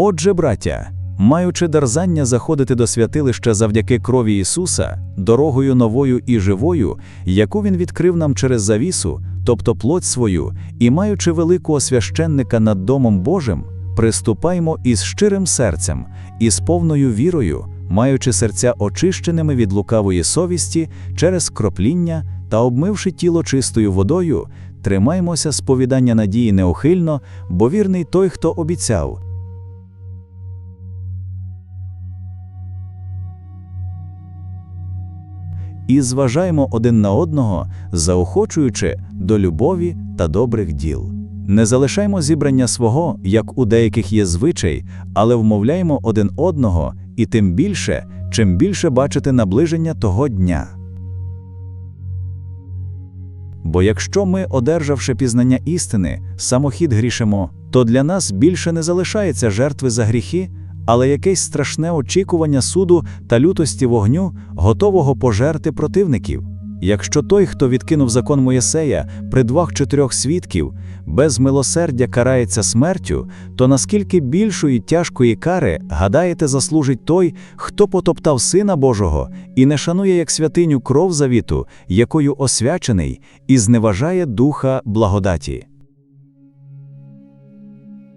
Отже, браття, маючи дерзання заходити до святилища завдяки крові Ісуса, дорогою новою і живою, яку Він відкрив нам через завісу, тобто плоть свою, і маючи великого священника над Домом Божим, приступаймо із щирим серцем, і з повною вірою, маючи серця очищеними від лукавої совісті через кропління та обмивши тіло чистою водою, тримаймося сповідання надії неухильно, бо вірний той, хто обіцяв. І зважаємо один на одного, заохочуючи до любові та добрих діл. Не залишаймо зібрання свого, як у деяких є звичай, але вмовляємо один одного, і тим більше, чим більше бачити наближення того дня. Бо якщо ми, одержавши пізнання істини, самохід грішимо, то для нас більше не залишається жертви за гріхи, але якесь страшне очікування суду та лютості вогню, готового пожерти противників. Якщо той, хто відкинув закон Моєсея при двох чотирьох свідків, без милосердя карається смертю, то наскільки більшої тяжкої кари, гадаєте, заслужить той, хто потоптав Сина Божого і не шанує як святиню кров завіту, якою освячений, і зневажає духа благодаті.